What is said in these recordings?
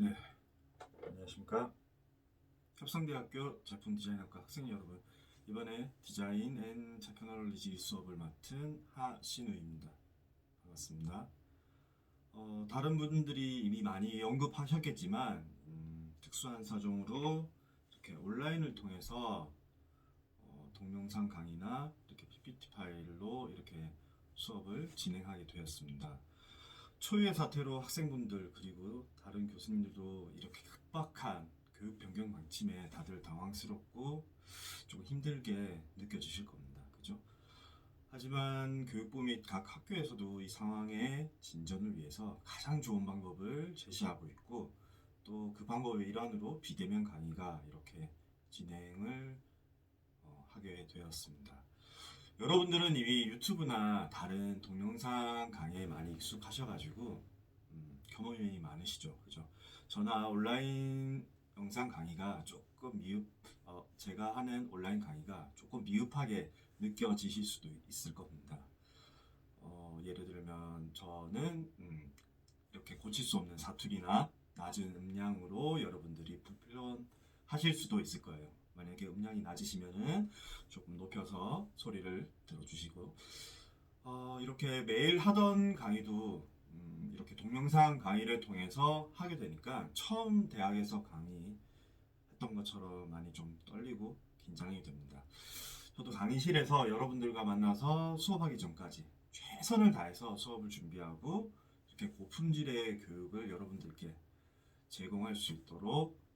네, 안녕하십니까. 협성대학교 제품 디자인학과 학생 여러분, 이번에 디자인 앤 테크놀로지 수업을 맡은 하신우입니다. 반갑습니다. 어, 다른 분들이 이미 많이 언급하셨겠지만, 음, 특수한 사정으로 이렇게 온라인을 통해서 어, 동영상 강의나 이렇게 PPT 파일로 이렇게 수업을 진행하게 되었습니다. 초유의 사태로 학생분들 그리고 다른 교수님들도 이렇게 급박한 교육 변경 방침에 다들 당황스럽고 좀 힘들게 느껴지실 겁니다. 그죠? 하지만 교육부 및 각 학교에서도 이 상황의 진전을 위해서 가장 좋은 방법을 제시하고 있고 또 그 방법의 일환으로 비대면 강의가 이렇게 진행을 어, 하게 되었습니다. 여러분들은 이미 유튜브나 다른 동영상 강의에 많이 익숙하셔가지고 음, 경험이 많으시죠, 그죠? 저나 온라인 영상 강의가 조금 미흡, 어, 제가 하는 온라인 강의가 조금 미흡하게 느껴지실 수도 있을 겁니다. 어, 예를 들면 저는 음, 이렇게 고칠 수 없는 사투리나 낮은 음량으로 여러분들이 불편하실 수도 있을 거예요. 만약에 음량이 낮으시면은 조금 높여서 소리를 들어주시고 어, 이렇게 매일 하던 강의도 음, 이렇게 동영상 강의를 통해서 하게 되니까 처음 대학에서 강의 했던 것처럼 많이 좀 떨리고 긴장이 됩니다. 저도 강의실에서 여러분들과 만나서 수업하기 전까지 최선을 다해서 수업을 준비하고 이렇게 고품질의 교육을 여러분들께 제공할 수 있도록 어,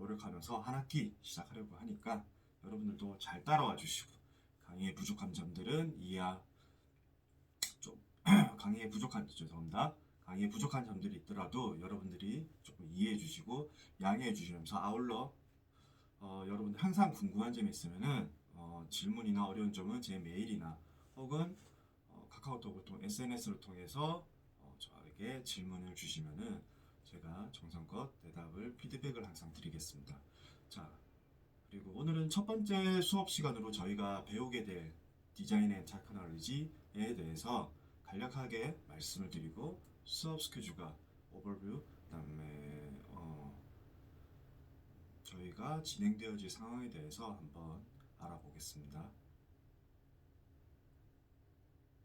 노력하면서 한 학기 시작하려고 하니까 여러분들도 잘 따라와 주시고 강의에 부족한 점들은 이해하 좀 강의에 부족한 죄송합니다. 강의에 부족한 점들이 있더라도 여러분들이 조금 이해해 주시고 양해해 주시면서 아울러 어, 여러분들 항상 궁금한 점이 있으면은 어, 질문이나 어려운 점은 제 메일이나 혹은 어, 카카오톡을 통 SNS를 통해서 어, 저에게 질문을 주시면은 제가 정성껏 대답을 피드백을 항상 드리겠습니다. 자, 그리고 오늘은 첫 번째 수업 시간으로 저희가 배우게 될 디자인 앤 테크놀로지에 대해서 간략하게 말씀을 드리고 수업 스케줄과 오버뷰 그다음에 어, 저희가 진행되어질 상황에 대해서 한번 알아보겠습니다.